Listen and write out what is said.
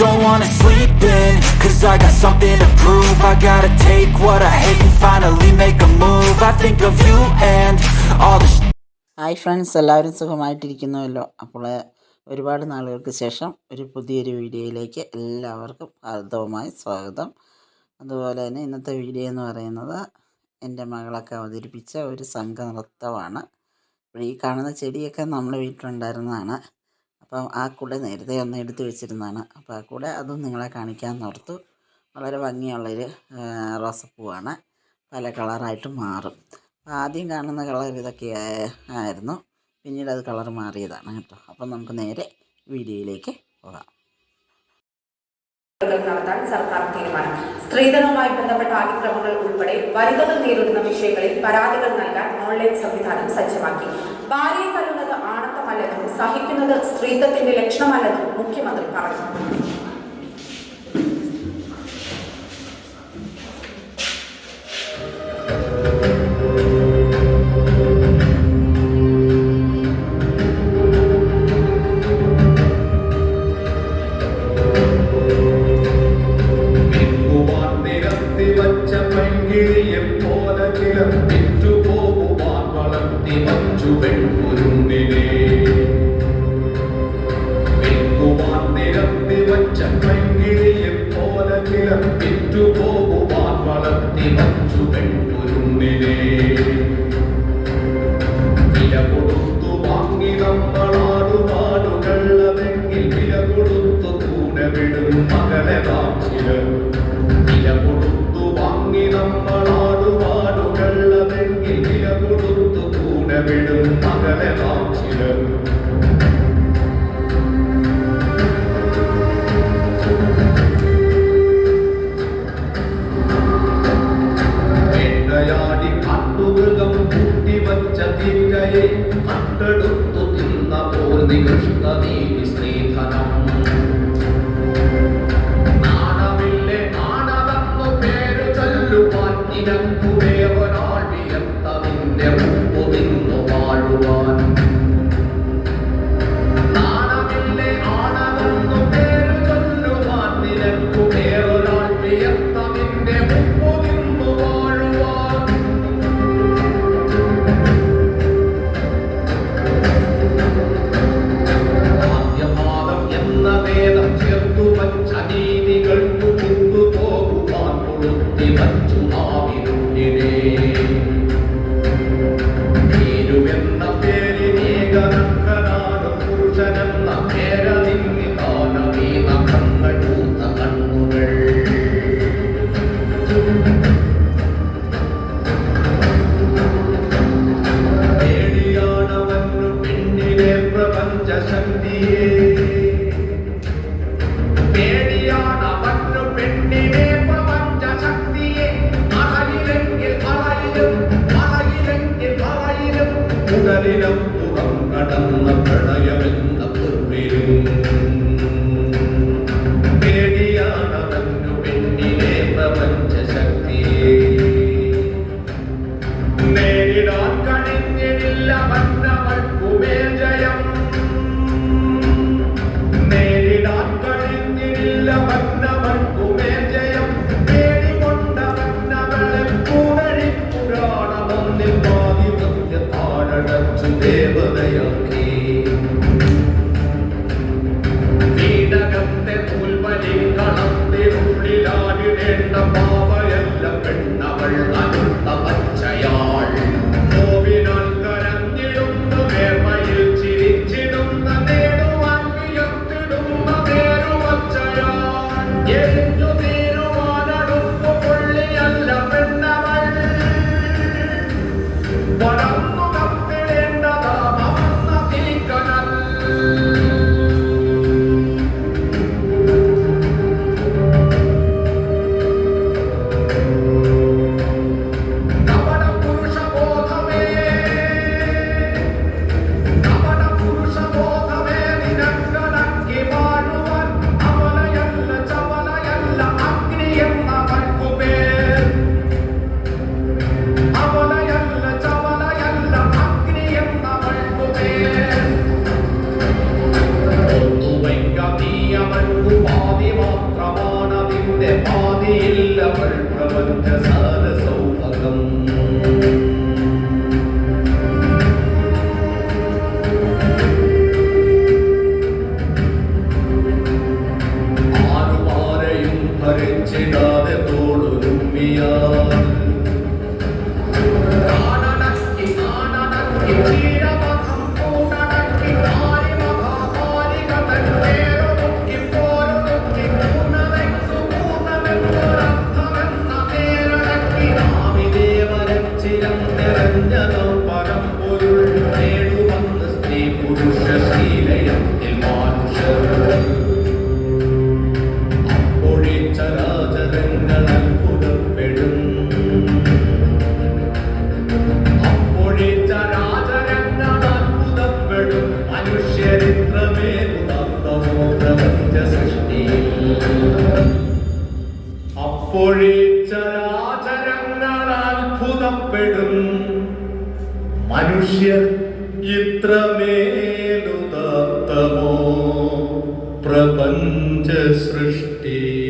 don't wanna sleep in Cause I got something to prove. I gotta take what I hate and finally make a move. I think of you and all the hi friends എല്ലാവരും സുഖമായിട്ടിരിക്കുന്നുവല്ലോ. അപ്പോൾ ഒരുപാട് നാളുകൾക്ക് ശേഷം ഒരു പുതിയൊരു വീഡിയോയിലേക്ക് എല്ലാവർക്കും ഹാർദവുമായി സ്വാഗതം. അതുപോലെ തന്നെ ഇന്നത്തെ വീഡിയോ എന്ന് പറയുന്നത് എന്റെ മകളൊക്കെ അവതരിപ്പിച്ച ഒരു സംഘനൃത്തമാണ്. അപ്പോൾ ഈ കാണുന്ന ചെടിയൊക്കെ നമ്മുടെ വീട്ടിലുണ്ടായിരുന്നതാണ്. അപ്പം ആ കൂടെ നേരത്തെ ഒന്ന് എടുത്തു വെച്ചിരുന്നതാണ്. അപ്പോൾ ആ കൂടെ അതും നിങ്ങളെ കാണിക്കാൻ ഓർത്തു. വളരെ ഭംഗിയുള്ളൊരു റോസപ്പൂവാണ്. പല കളറായിട്ട് മാറും. അപ്പോൾ ആദ്യം കാണുന്ന കളർ ഇതൊക്കെ ആയിരുന്നു. പിന്നീട് അത് കളർ മാറിയതാണ് കേട്ടോ. അപ്പം നമുക്ക് നേരെ വീഡിയോയിലേക്ക് പോകാം. നടത്താൻ സർക്കാർ തീരുമാനം. സ്ത്രീധനവുമായി ബന്ധപ്പെട്ട അതിക്രമങ്ങൾ ഉൾപ്പെടെ വനിതകൾ നേരിടുന്ന വിഷയങ്ങളിൽ പരാതികൾ നൽകാൻ ഓൺലൈൻ സംവിധാനം സജ്ജമാക്കി. ഭാര്യയെ ആണത്തമല്ലെന്നും സഹിക്കുന്നത് സ്ത്രീത്വത്തിന്റെ ലക്ഷണമല്ലെന്നും മുഖ്യമന്ത്രി പറഞ്ഞു. പോലെ ചിലർ വിറ്റുപോകുവാൻ വളർത്തി വച്ചു പെൺകുരുന്നിനെ that in, you know. to live, but they are മനുഷ്യർ ഇത്രമേലുദാത്തമോ പ്രപഞ്ച സൃഷ്ടിയിൽ